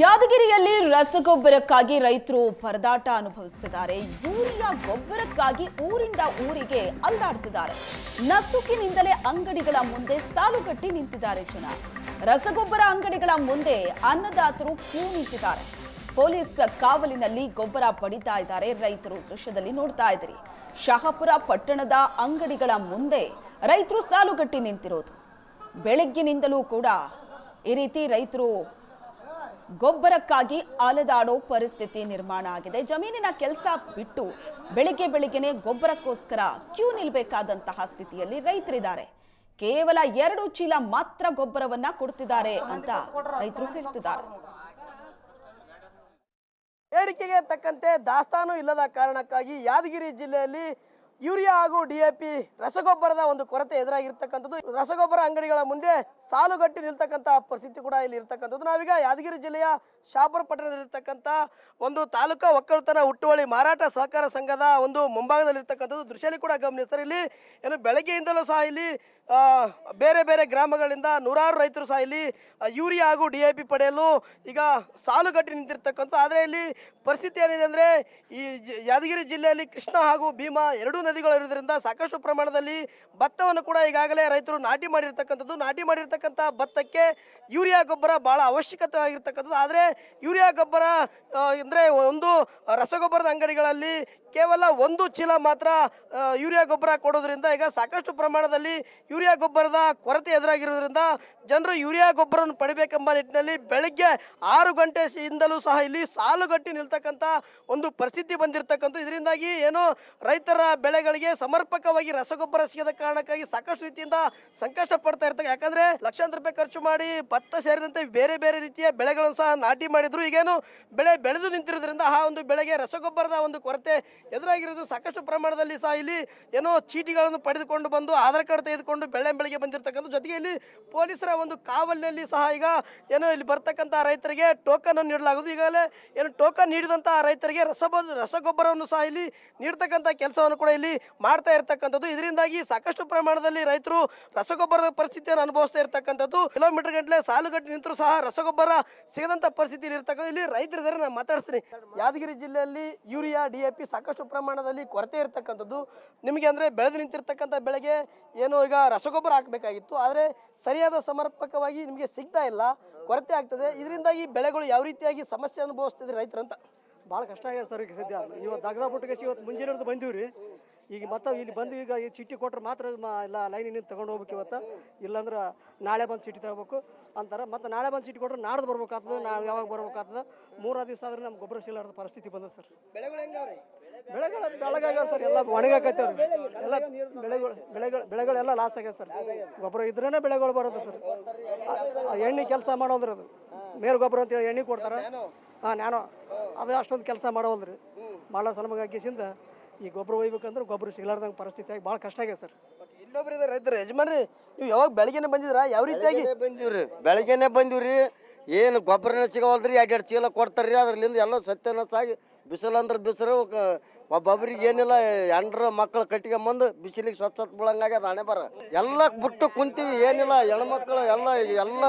ಯಾದಗಿರಿಯಲ್ಲಿ ರಸಗೊಬ್ಬರಕ್ಕಾಗಿ ರೈತರು ಪರದಾಟ ಅನುಭವಿಸುತ್ತಿದ್ದಾರೆ. ಯೂರಿಯಾ ಗೊಬ್ಬರಕ್ಕಾಗಿ ಊರಿಂದ ಊರಿಗೆ ಅಲ್ದಾಡ್ತಿದ್ದಾರೆ. ನಸುಕಿನಿಂದಲೇ ಅಂಗಡಿಗಳ ಮುಂದೆ ಸಾಲುಗಟ್ಟಿ ನಿಂತಿದ್ದಾರೆ ಜನ. ರಸಗೊಬ್ಬರ ಅಂಗಡಿಗಳ ಮುಂದೆ ಅನ್ನದಾತರು ಕ್ಯೂ ನಿಂತಿದ್ದಾರೆ. ಪೊಲೀಸ್ ಕಾವಲಿನಲ್ಲಿ ಗೊಬ್ಬರ ಪಡಿತಾ ಇದ್ದಾರೆ. ರೈತರು ದೃಶ್ಯದಲ್ಲಿ ನೋಡ್ತಾ ಇದ್ದೀರಿ. ಶಹಾಪುರ ಪಟ್ಟಣದ ಅಂಗಡಿಗಳ ಮುಂದೆ ರೈತರು ಸಾಲುಗಟ್ಟಿ ನಿಂತಿರೋದು. ಬೆಳಗ್ಗಿನಿಂದಲೂ ಕೂಡ ಈ ರೀತಿ ರೈತರು ಗೊಬ್ಬರಕ್ಕಾಗಿ ಅಲೆದಾಡೋ ಪರಿಸ್ಥಿತಿ ನಿರ್ಮಾಣ ಆಗಿದೆ. ಜಮೀನಿನ ಕೆಲಸ ಬಿಟ್ಟು ಬೆಳಿಗ್ಗೆ ಬೆಳಿಗ್ಗೆನೆ ಗೊಬ್ಬರಕ್ಕೋಸ್ಕರ ಕ್ಯೂ ನಿಲ್ಬೇಕಾದಂತಹ ಸ್ಥಿತಿಯಲ್ಲಿ ರೈತರಿದ್ದಾರೆ. ಕೇವಲ ಎರಡು ಚೀಲ ಮಾತ್ರ ಗೊಬ್ಬರವನ್ನ ಕೊಡ್ತಿದ್ದಾರೆ ಅಂತ ರೈತರು ಹೇಳ್ತಿದ್ದಾರೆ. ಬೇಡಿಕೆಗೆ ತಕ್ಕಂತೆ ದಾಸ್ತಾನು ಇಲ್ಲದ ಕಾರಣಕ್ಕಾಗಿ ಯಾದಗಿರಿ ಜಿಲ್ಲೆಯಲ್ಲಿ ಯೂರಿಯಾ ಹಾಗೂ ಡಿಎಪಿ ರಸಗೊಬ್ಬರದ ಒಂದು ಕೊರತೆ ಎದುರಾಗಿರ್ತಕ್ಕಂಥದ್ದು. ರಸಗೊಬ್ಬರ ಅಂಗಡಿಗಳ ಮುಂದೆ ಸಾಲುಗಟ್ಟಿ ನಿಲ್ತಕ್ಕಂಥ ಪರಿಸ್ಥಿತಿ ಕೂಡ ಇಲ್ಲಿ ಇರ್ತಕ್ಕಂಥದ್ದು. ನಾವೀಗ ಯಾದಗಿರಿ ಜಿಲ್ಲೆಯ ಶಾಪುರ ಪಟ್ಟಣದಲ್ಲಿರ್ತಕ್ಕಂಥ ಒಂದು ತಾಲೂಕಾ ಒಕ್ಕಲತನ ಹುಟ್ಟುವಳಿ ಮಾರಾಟ ಸಹಕಾರ ಸಂಘದ ಒಂದು ಮುಂಭಾಗದಲ್ಲಿರ್ತಕ್ಕಂಥದ್ದು ದೃಶ್ಯದಲ್ಲಿ ಕೂಡ ಗಮನಿಸ್ತಾರೆ ಇಲ್ಲಿ ಏನು ಬೆಳಗ್ಗೆಯಿಂದಲೂ ಸಹ ಇಲ್ಲಿ ಬೇರೆ ಬೇರೆ ಗ್ರಾಮಗಳಿಂದ ನೂರಾರು ರೈತರು ಸಹ ಇಲ್ಲಿ ಯೂರಿಯಾ ಹಾಗೂ ಡಿ ಎ ಪಿ ಪಡೆಯಲು ಈಗ ಸಾಲುಗಟ್ಟಿ ನಿಂತಿರ್ತಕ್ಕಂಥ ಆದರೆ ಇಲ್ಲಿ ಪರಿಸ್ಥಿತಿ ಏನಿದೆ ಅಂದರೆ ಈ ಯಾದಗಿರಿ ಜಿಲ್ಲೆಯಲ್ಲಿ ಕೃಷ್ಣ ಹಾಗೂ ಭೀಮಾ ಎರಡೂ ನದಿಗಳು ಇರೋದ್ರಿಂದ ಸಾಕಷ್ಟು ಪ್ರಮಾಣದಲ್ಲಿ ಭತ್ತವನ್ನು ಕೂಡ ಈಗಾಗಲೇ ರೈತರು ನಾಟಿ ಮಾಡಿರ್ತಕ್ಕಂಥದ್ದು. ನಾಟಿ ಮಾಡಿರ್ತಕ್ಕಂಥ ಭತ್ತಕ್ಕೆ ಯೂರಿಯಾ ಗೊಬ್ಬರ ಭಾಳ ಅವಶ್ಯಕತೆ ಆಗಿರ್ತಕ್ಕಂಥದ್ದು. ಆದರೆ ಯೂರಿಯಾ ಗೊಬ್ಬರ ಅಂದರೆ ಒಂದು ರಸಗೊಬ್ಬರದ ಅಂಗಡಿಗಳಲ್ಲಿ ಕೇವಲ ಒಂದು ಚೀಲ ಮಾತ್ರ ಯೂರಿಯಾ ಗೊಬ್ಬರ ಕೊಡೋದ್ರಿಂದ ಈಗ ಸಾಕಷ್ಟು ಪ್ರಮಾಣದಲ್ಲಿ ಯೂರಿಯಾ ಗೊಬ್ಬರದ ಕೊರತೆ ಎದುರಾಗಿರೋದ್ರಿಂದ ಜನರು ಯೂರಿಯಾ ಗೊಬ್ಬರವನ್ನು ಪಡಿಬೇಕೆಂಬ ನಿಟ್ಟಿನಲ್ಲಿ ಬೆಳಗ್ಗೆ ಆರು ಗಂಟೆಯಿಂದಲೂ ಸಹ ಇಲ್ಲಿ ಸಾಲುಗಟ್ಟಿ ನಿಲ್ತಕ್ಕಂಥ ಒಂದು ಪರಿಸ್ಥಿತಿ ಬಂದಿರತಕ್ಕಂಥ ಇದರಿಂದಾಗಿ ಏನು ರೈತರ ಬೆಳೆಗಳಿಗೆ ಸಮರ್ಪಕವಾಗಿ ರಸಗೊಬ್ಬರ ಸಿಗದ ಕಾರಣಕ್ಕಾಗಿ ಸಾಕಷ್ಟು ರೀತಿಯಿಂದ ಸಂಕಷ್ಟ ಪಡ್ತಾ ಇರ್ತಕ್ಕ ಯಾಕಂದ್ರೆ ಲಕ್ಷಾಂತರ ರೂಪಾಯಿ ಖರ್ಚು ಮಾಡಿ ಭತ್ತ ಸೇರಿದಂತೆ ಬೇರೆ ಬೇರೆ ರೀತಿಯ ಬೆಳೆಗಳನ್ನು ಸಹ ನಾಟಿ ಮಾಡಿದ್ರು. ಈಗೇನು ಬೆಳೆ ಬೆಳೆದು ನಿಂತಿರೋದ್ರಿಂದ ಆ ಒಂದು ಬೆಳೆಗೆ ರಸಗೊಬ್ಬರದ ಒಂದು ಕೊರತೆ ಎದುರಾಗಿರೋದು ಸಾಕಷ್ಟು ಪ್ರಮಾಣದಲ್ಲಿ ಸಹ ಇಲ್ಲಿ ಏನೋ ಚೀಟಿಗಳನ್ನು ಪಡೆದುಕೊಂಡು ಬಂದು ಆಧಾರ್ ಕಾರ್ಡ್ ತೆಗೆದುಕೊಂಡು ಬೆಳೆ ಬೆಳೆಗೆ ಬಂದಿರತಕ್ಕಂಥ ಜೊತೆಗೆ ಇಲ್ಲಿ ಪೊಲೀಸರ ಒಂದು ಕಾವಲಿನಲ್ಲಿ ಸಹ ಈಗ ಏನೋ ಇಲ್ಲಿ ಬರ್ತಕ್ಕಂಥ ರೈತರಿಗೆ ಟೋಕನ್ ಅನ್ನು ನೀಡಲಾಗುವುದು. ಈಗಾಗಲೇ ಏನು ಟೋಕನ್ ನೀಡಿದಂಥ ರೈತರಿಗೆ ರಸಬ ರಸಗೊಬ್ಬರವನ್ನು ಸಹ ಇಲ್ಲಿ ನೀಡ್ತಕ್ಕಂಥ ಕೆಲಸವನ್ನು ಕೂಡ ಇಲ್ಲಿ ಮಾಡ್ತಾ ಇರತಕ್ಕಂಥದ್ದು. ಇದರಿಂದಾಗಿ ಸಾಕಷ್ಟು ಪ್ರಮಾಣದಲ್ಲಿ ರೈತರು ರಸಗೊಬ್ಬರದ ಪರಿಸ್ಥಿತಿಯನ್ನು ಅನುಭವಿಸ್ತಾ ಇರತಕ್ಕಂಥದ್ದು. ಕಿಲೋಮೀಟರ್ ಗಂಟಲೆ ಸಾಲುಗಟ್ಟಿ ನಿಂತರೂ ಸಹ ರಸಗೊಬ್ಬರ ಸಿಗದಂಥ ಪರಿಸ್ಥಿತಿಯಲ್ಲಿ ಇರ್ತಕ್ಕಂಥ ಇಲ್ಲಿ ರೈತರಿದ್ದಾರೆ ನಾನು ಮಾತಾಡಿಸ್ತೀನಿ ಯಾದಗಿರಿ ಜಿಲ್ಲೆಯಲ್ಲಿ ಯೂರಿಯಾ, ಡಿ ಎ ಪಿ ಸಾಕಷ್ಟು ಪ್ರಮಾಣದಲ್ಲಿ ಕೊರತೆ ಇರತಕ್ಕಂಥದ್ದು. ನಿಮಗೆ ಅಂದರೆ ಬೆಳೆದು ನಿಂತಿರ್ತಕ್ಕಂಥ ಬೆಳೆಗೆ ಏನು ಈಗ ರಸಗೊಬ್ಬರ ಹಾಕಬೇಕಾಗಿತ್ತು. ಆದರೆ ಸರಿಯಾದ ಸಮರ್ಪಕವಾಗಿ ನಿಮಗೆ ಸಿಗ್ತಾ ಇಲ್ಲ. ಕೊರತೆ ಆಗ್ತದೆ. ಇದರಿಂದಾಗಿ ಬೆಳೆಗಳು ಯಾವ ರೀತಿಯಾಗಿ ಸಮಸ್ಯೆ ಅನುಭವಿಸ್ತಿದೆ ರೈತರಂತ? ಭಾಳ ಕಷ್ಟ ಆಗ್ಯದ ಸರ್ ಈಗ ಸದ್ಯ. ಇವತ್ತು ದಗದ ಬಿಟ್ಟಿಗೆ ಇವತ್ತು ಮುಂಜಾನೆ ಬಂದೀವಿ ರೀ. ಈಗ ಮತ್ತೆ ಇಲ್ಲಿ ಬಂದು ಈಗ ಈ ಚಿಟ್ಟಿ ಕೊಟ್ರೆ ಮಾತ್ರ ಮ- ಎಲ್ಲ ಲೈನ್ ನಿಂತು ತಗೊಂಡು ಹೋಗ್ಬೇಕು ಇವತ್ತು. ಇಲ್ಲಾಂದ್ರೆ ನಾಳೆ ಬಂದು ಚಿಟ್ಟಿ ತಗೋಬೇಕು ಅಂತಾರೆ. ಮತ್ತೆ ನಾಳೆ ಬಂದು ಚಿಟ್ಟಿ ಕೊಟ್ರೆ ನಾಡ್ದು ಬರ್ಬೇಕಾಗ್ತದೆ ನಾಳೆ ಯಾವಾಗ ಬರ್ಬೇಕಾಗ್ತದೆ. ಮೂರು ದಿವಸ ಆದ್ರೆ ನಮ್ಗೆ ಗೊಬ್ಬರ ಸಿಗಲಾರ್ದ ಪರಿಸ್ಥಿತಿ ಬಂದದೆ ಸರ್. ಬೆಳೆಗಳು ಹೆಂಗವ್ರಿ ಬೆಳೆಗಳ ಬೆಳಗಾಗ ಸರ್ ಎಲ್ಲ ಒಣಗಾಕತ್ತೇವ್ರಿ ಎಲ್ಲ ಬೆಳೆಗಳು ಬೆಳೆಗಳು ಬೆಳೆಗಳೆಲ್ಲ ಲಾಸ್ ಆಗ್ಯದ ಸರ್. ಗೊಬ್ಬರ ಇದ್ರೇ ಬೆಳೆಗಳು ಬರೋದು ಸರ್. ಆ- ಆ ಎಣ್ಣೆ ಕೆಲಸ ಮಾಡೋದ್ರದು. ಅದು ಮೇಲ್ ಗೊಬ್ಬರ ಅಂತೇಳಿ ಎಣ್ಣೆ ಕೊಡ್ತಾರೆ. ಹಾಂ ನಾನು ಅದು ಅಷ್ಟೊಂದು ಕೆಲಸ ಮಾಡೋವಲ್ರಿ ಮಾಡೋ ಸಲಮಗಾಗಿಸಿಂದ ಈ ಗೊಬ್ಬರ ಒಯ್ಬೇಕಂದ್ರೆ ಗೊಬ್ಬರ ಸಿಗಲಾರ್ದಂಗೆ ಪರಿಸ್ಥಿತಿ ಆಗಿ ಭಾಳ ಕಷ್ಟ ಆಗ್ಯದ ಸರ್. ಇನ್ನೊಬ್ರು ಇದ್ದಾರೆ ರೈತರು ಯಜಮಾನ್ರಿ ನೀವು ಯಾವಾಗ ಬೆಳಗ್ಗೆನೆ ಬಂದಿದ್ರ? ಯಾವ ರೀತಿಯಾಗಿ ಬಂದಿವ್ರಿ ಬಂದೀವ್ರಿ. ಬೆಳಗ್ಗೆನೆ ಬಂದೀವ್ರಿ. ಏನು ಗೊಬ್ಬರನೇ ಸಿಗವಲ್ರಿ ಎರಡು ಎರಡು ಚೀಲ ಕೊಡ್ತಾರ್ರಿ. ಅದ್ರಲ್ಲಿಂದ ಎಲ್ಲ ಸತ್ಯನಾಶ ಆಗಿ ಬಿಸಿಲು ಅಂದ್ರೆ ಬಿಸಿಲು ಕ- ಒಬ್ಬೊಬ್ರಿಗೆ ಏನಿಲ್ಲ ಎಂಡ್ರ ಮಕ್ಕಳು ಕಟ್ಕೊಂಬಂದು ಬಿಸಿಲಿಗೆ ಸ್ವಚ್ಛ ಬೀಳಂಗಾಗ್ಯದ ಹಣೆ ಬರ. ಎಲ್ಲ ಬಿಟ್ಟು ಕುಂತೀವಿ ಏನಿಲ್ಲ ಹೆಣ್ಮಕ್ಳು ಎಲ್ಲ ಎಲ್ಲ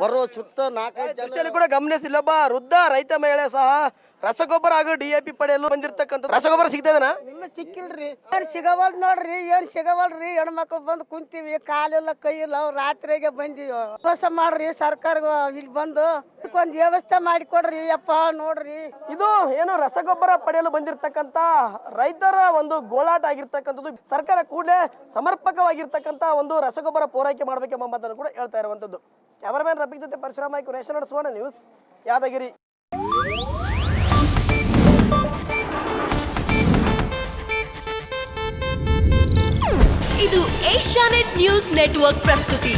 ಬರೋ ಸುತ್ತ ನಾಲ್ಕೈದು ಜನ ಕೂಡ ಗಮನಿಸಿಲ್ಲಪ್ಪ ವೃದ್ಧ ರೈತ ಮಹಿಳೆ ಸಹ ರಸಗೊಬ್ಬರ ಹಾಗೂ ಡಿ ಎ ಪಿ ಪಡೆಯಲು ಬಂದಿರತಕ್ಕಂಥ ರಸಗೊಬ್ಬರ ಸಿಗ್ತದನ ಇಲ್ಲ ಸಿಕ್ಕಿಲ್ರಿ ಏನ್ ಸಿಗವಲ್ ನೋಡ್ರಿ ಏನ್ ಸಿಗವಲ್ರಿ ಹೆಣ್ಮಕ್ಳು ಬಂದು ಕುಂತೀವಿ ಕಾಲಿಲ್ಲ ಕೈ ಇಲ್ಲ ರಾತ್ರಿಗೆ ಬಂದಿವಿ ಕೆಲಸ ಮಾಡ್ರಿ ಸರ್ಕಾರ ಇಲ್ಲಿ ಬಂದು ಇದಕ್ಕೊಂದು ವ್ಯವಸ್ಥೆ ಮಾಡಿಕೊಡ್ರಿ ಅಪ್ಪ ನೋಡ್ರಿ. ಇದು ಏನು ರಸಗೊಬ್ಬರ ಪಡೆಯಲು ಬಂದಿರತಕ್ಕಂತ ರೈತರ ಒಂದು ಗೋಳಾಟ ಆಗಿರ್ತಕ್ಕಂಥದ್ದು, ಸರ್ಕಾರ ಕೂಡಲೇ ಸಮರ್ಪಕವಾಗಿರ್ತಕ್ಕಂಥ ಒಂದು ರಸಗೊಬ್ಬರ ಪೂರೈಕೆ ಮಾಡಬೇಕೆಂಬ ಮಾತನ್ನು ಕೂಡ ಹೇಳ್ತಾ ಇರುವಂಥದ್ದು. ಕ್ಯಾಮರಾಮ್ಯಾನ್ ರಬ್ಬಿ ಜೊತೆ ಪರಶುರಾಮ ರೇಷನ್ ಸುವರ್ಣ ನ್ಯೂಸ್, ಯಾದಗಿರಿ. ಇದು ಏಷ್ಯಾನೆಟ್ ನ್ಯೂಸ್ ನೆಟ್ವರ್ಕ್ ಪ್ರಸ್ತುತಿ.